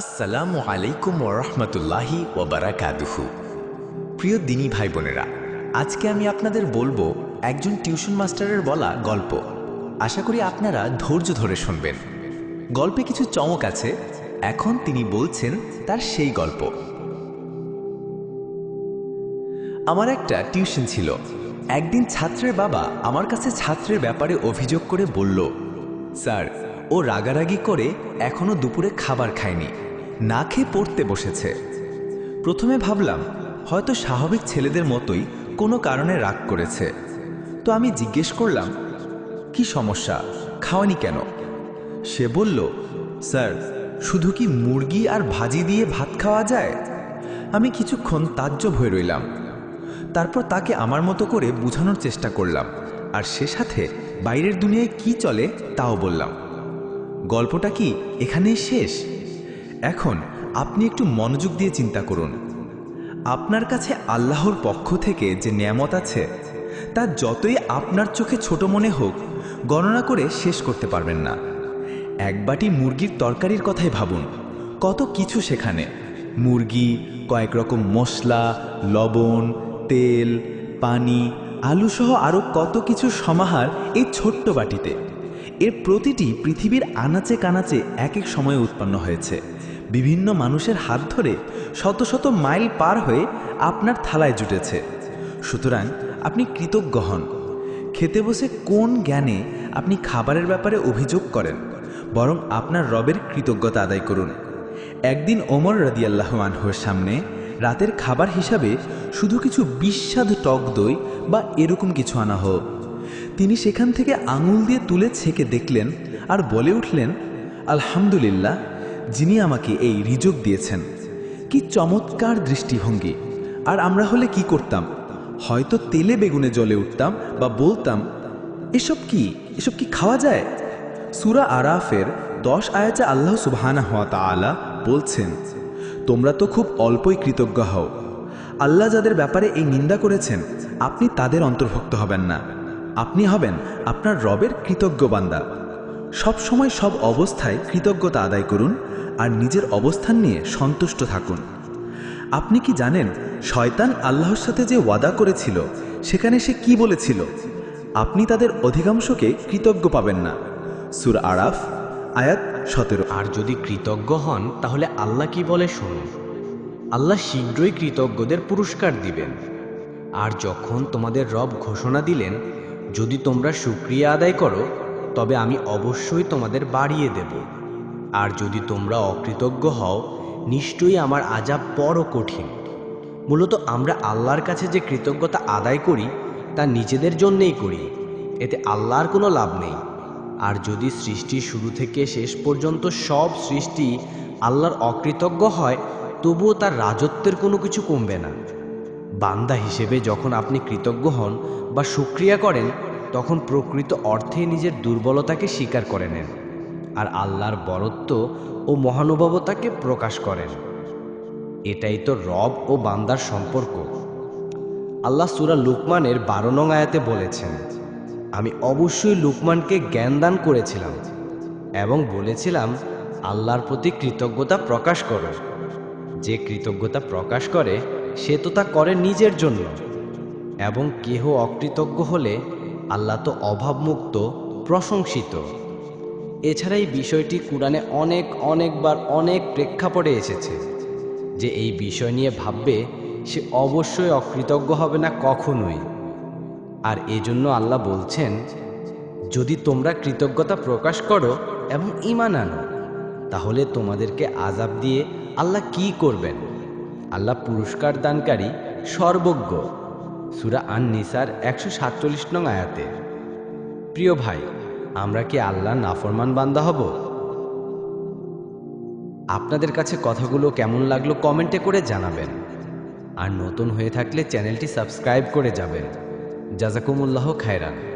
আসসালামু আলাইকুম ওরহমতুল্লাহি ওবারাকাতুহু প্রিয় দিনী ভাই বোনেরা, আজকে আমি আপনাদের বলব একজন টিউশন মাস্টারের বলা গল্প। আশা করি আপনারা ধৈর্য ধরে শুনবেন। গল্পে কিছু চমক আছে, এখন তিনি বলছেন তার সেই গল্প। আমার একটা টিউশন ছিল। একদিন ছাত্রের বাবা আমার কাছে ছাত্রের ব্যাপারে অভিযোগ করে বলল, স্যার, ও রাগারাগি করে এখনও দুপুরে খাবার খায়নি। না খেয়ে পড়তে বসেছে। প্রথমে ভাবলাম, হয়তো স্বাভাবিক ছেলেদের মতোই কোনো কারণে রাগ করেছে। তো আমি জিজ্ঞেস করলাম, কি সমস্যা? খাওয়ানি কেন? সে বলল, স্যার, শুধু কি মুরগি আর ভাজি দিয়ে ভাত খাওয়া যায়? আমি কিছুক্ষণ তাজ্জব হয়ে রইলাম। তারপর তাকে আমার মতো করে বোঝানোর চেষ্টা করলাম, আর সে সাথে বাইরের দুনিয়ায় কি চলে তাও বললাম, গল্পটা কি এখানেই শেষ? এখন আপনি একটু মনোযোগ দিয়ে চিন্তা করুন। আপনার কাছে আল্লাহর পক্ষ থেকে যে নিয়ামত আছে, তা যতই আপনার চোখে ছোট মনে হোক, গণনা করে শেষ করতে পারবেন না। এক বাটি মুরগির তরকারির কথাই ভাবুন। কত কিছু সেখানে? মুরগি, কয়েক রকম মশলা, লবণ, তেল, পানি, আলুসহ আরও কত কিছু সমাহার এই ছোট্ট বাটিতে। এর প্রতিটি পৃথিবীর আনাচে কানাচে এক এক সময়ে উৎপন্ন হয়েছে। বিভিন্ন মানুষের হাত ধরে শত শত মাইল পার হয়ে আপনার থালায় জুটেছে। সুতরাং আপনি কৃতজ্ঞ হন। খেতে বসে কোন জ্ঞানে আপনি খাবারের ব্যাপারে অভিযোগ করেন? বরং আপনার রবের কৃতজ্ঞতা আদায় করুন। একদিন ওমর রাদিয়াল্লাহ আনহুর সামনে রাতের খাবার হিসাবে শুধু কিছু বিস্বাদ টক দই বা এরকম কিছু আনা হোক। তিনি সেখান থেকে আঙুল দিয়ে তুলে ছেঁকে দেখলেন আর বলে উঠলেন, আলহামদুলিল্লাহ যিনি আমাকে এই রিযোগ দিয়েছেন। কি চমৎকার দৃষ্টিভঙ্গি। আর আমরা হলে কি করতাম? হয়তো তেলে বেগুনে জ্বলে উঠতাম বা বলতাম, এসব কি? এসব কি খাওয়া যায়? সুরা আরাফের দশ আয়াচে আল্লাহ সুবহানা হওয়া তাআলা বলছেন, তোমরা তো খুব অল্পই কৃতজ্ঞ হও। আল্লাহ যাদের ব্যাপারে এই নিন্দা করেছেন, আপনি তাদের অন্তর্ভুক্ত হবেন না। আপনি হবেন আপনার রবের কৃতজ্ঞ বান্দা। সব সময় সব অবস্থায় কৃতজ্ঞতা আদায় করুন আর নিজের অবস্থান নিয়ে সন্তুষ্ট থাকুন। আপনি কি জানেন শয়তান আল্লাহর সাথে যে ওয়াদা করেছিল, সেখানে সে কি বলেছিল? আপনি তাদের অধিকাংশকে কৃতজ্ঞ পাবেন না। সুর আরাফ, আয়াত সতেরো। আর যদি কৃতজ্ঞ হন, তাহলে আল্লাহ কি বলে শুনুন? আল্লাহ শীঘ্রই কৃতজ্ঞদের পুরস্কার দিবেন। আর যখন তোমাদের রব ঘোষণা দিলেন, যদি তোমরা সুক্রিয়া আদায় করো, তবে আমি অবশ্যই তোমাদের বাড়িয়ে দেব। আর যদি তোমরা অকৃতজ্ঞ হও, নিশ্চয়ই আমার আজাব বড় কঠিন। মূলত আমরা আল্লাহর কাছে যে কৃতজ্ঞতা আদায় করি, তা নিজেদের জন্যেই করি। এতে আল্লাহর কোনো লাভ নেই। আর যদি সৃষ্টি শুরু থেকে শেষ পর্যন্ত সব সৃষ্টি আল্লাহর অকৃতজ্ঞ হয়, তবুও তার রাজত্বের কোনো কিছু কমবে না। বান্দা হিসেবে যখন আপনি কৃতজ্ঞ হন বা সুক্রিয়া করেন, তখন প্রকৃত অর্থে নিজের দুর্বলতাকে স্বীকার করে নেন। আর আল্লাহর বরত্ব ও মহানুভবতাকে প্রকাশ করেন। এটাই তো রব ও বান্দার সম্পর্ক। আল্লাহ সুরা লুকমানের বারো নং আয়াতে বলেছেন, আমি অবশ্যই লুকমানকে জ্ঞান দান করেছিলাম এবং বলেছিলাম, আল্লাহর প্রতি কৃতজ্ঞতা প্রকাশ করো। যে কৃতজ্ঞতা প্রকাশ করে, সে তো তা করে নিজের জন্য। এবং কেহ অকৃতজ্ঞ হলে, আল্লাহ তো অভাবমুক্ত, প্রশংসিত। এছাড়া এই বিষয়টি কোরআনে অনেক, অনেকবার অনেক প্রেক্ষাপটে এসেছে যে এই বিষয় নিয়ে ভাববে সে অবশ্যই অকৃতজ্ঞ হবে না কখনোই। আর এজন্য আল্লাহ বলছেন, যদি তোমরা কৃতজ্ঞতা প্রকাশ করো এবং ইমান আনো, তাহলে তোমাদেরকে আজাব দিয়ে আল্লাহ কি করবেন? আল্লাহ পুরস্কার দানকারী সর্বজ্ঞ। সুরা আন নিসার একশো সাতচল্লিশ নং আয়াতে। প্রিয় ভাই আমরা কি আল্লাহ নাফরমান বান্দা হব? আপনাদের কাছে কথাগুলো কেমন লাগল কমেন্টে করে জানাবেন। আর নতুন হয়ে থাকলে চ্যানেলটি সাবস্ক্রাইব করে যাবেন। জাজাকুমুল্লাহ খায়রান।